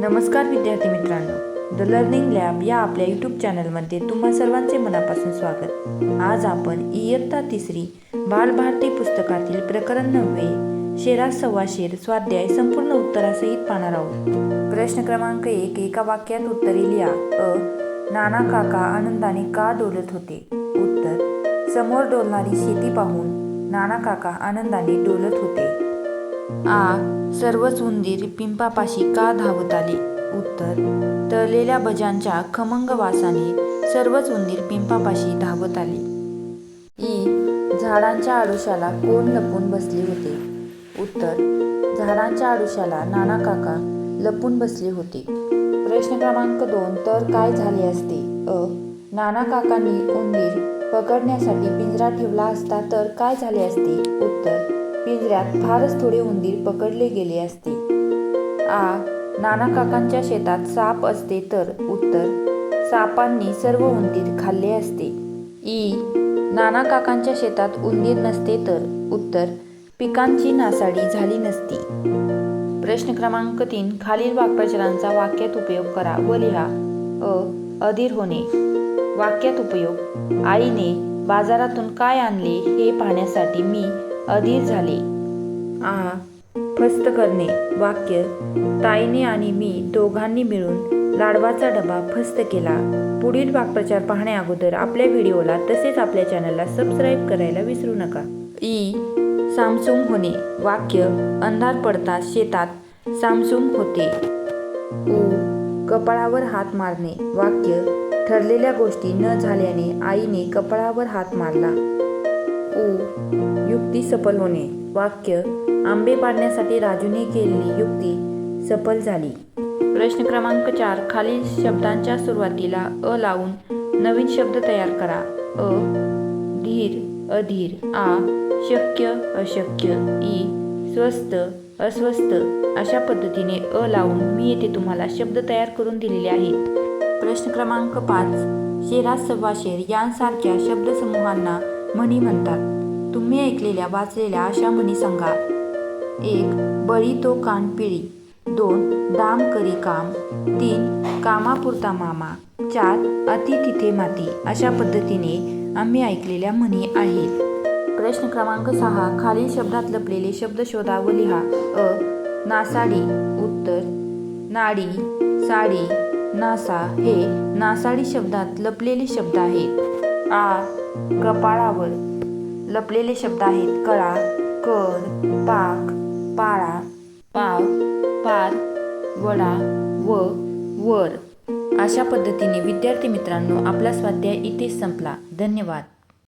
नमस्कार विद्यार्थी मित्रांनो. द लर्निंग लॅब या आपल्या यूट्यूब चॅनलमध्ये तुम्हा सर्वांचे मनापासून स्वागत. आज आपण इयत्ता तिसरी बालभारती पुस्तकातील प्रकरण नववे शेरा सव्वा शेर स्वाध्याय संपूर्ण उत्तरासहित पाहणार आहोत. प्रश्न क्रमांक एक एका वाक्यात उत्तरे लिहा. अ नाना काका आनंदाने का डोलत होते? उत्तर समोर डोलणारी शेती पाहून नाना काका आनंदाने डोलत होते. आ सर्वच उंदीर पिंपापाशी का धावत आले? उत्तर तळलेल्या भजांच्या खमंग वासाने सर्वच उंदीर पिंपापाशी धावत आले. ई झाडांच्या आडुशाला कोण लपून बसले होते? उत्तर झाडांच्या आडुशाला नाना काका लपून बसले होते. प्रश्न क्रमांक दोन तर काय झाले असते? अ नाना काकांनी उंदीर पकडण्यासाठी पिंजरा ठेवला असता तर काय झाले असते? उत्तर पिंजऱ्यात फारच थोडे उंदीर पकडले गेले असते. आ नाना काकांच्या शेतात साप असते तर उत्तर सापांनी सर्व उंदीर खाल्ले असते. ई नाना काकांच्या शेतात उंदीर नसते तर उत्तर पिकांची नासाडी झाली नसती. प्रश्न क्रमांक तीन खालील वाक्प्रचारांचा वाक्यात उपयोग करा व लिहा. अ अधीर होणे. वाक्यात उपयोग आईने बाजारातून काय आणले हे पाहण्यासाठी मी अधीर झाले. आ फस्त करणे वाक्य. ताईने आणि मी दोघांनी मिळून लाडवाचा डबा फस्त केला. पुढील वाक्प्रचार पाहण्याअगोदर आपल्या व्हिडिओला तसेच आपल्या चॅनलला सबस्क्राईब करायला विसरू नका. ई सामसूम होणे. वाक्य अंधार पडता शेतात सामसूम होते. ऊ कपाळावर हात मारणे. वाक्य ठरलेल्या गोष्टी न झाल्याने आईने कपाळावर हात मारला. उ. युक्ती सफल होणे. वाक्य आंबे पाडण्यासाठी राजूने केलेली युक्ती सफल झाली. प्रश्न क्रमांक चार खालील शब्दांच्या सुरुवातीला अ लावून नवीन शब्द तयार करा. अ धीर अधीर आ शक्य अशक्य ई स्वस्त अस्वस्थ अशा पद्धतीने अ लावून मी येथे तुम्हाला शब्द तयार करून दिलेले आहेत. प्रश्न क्रमांक पाच शेरा सव्वा शेर यांसारख्या शब्दसमूहांना म्हणी म्हणतात. तुम्ही ऐकलेल्या वाचलेल्या अशा म्हणी सांगा. एक बळी तो कान पिळी. दोन दाम करी काम. तीन कामापुरता मामा. चार अति तिथे माती. अशा पद्धतीने आम्ही ऐकलेल्या म्हणी आहेत. प्रश्न क्रमांक सहा खालील शब्दात लपलेले शब्द शोधा व लिहा. अ नासाडी. उत्तर नाडी साडी नासा. हे नासाडी शब्दात लपलेले शब्द आहेत. आ कपाळावर लपलेले शब्द आहेत. कळा कर पाक पाळा पाव पार वडा व वर. अशा पद्धतीने विद्यार्थी मित्रांनो आपला स्वाध्याय इथेच संपला. धन्यवाद.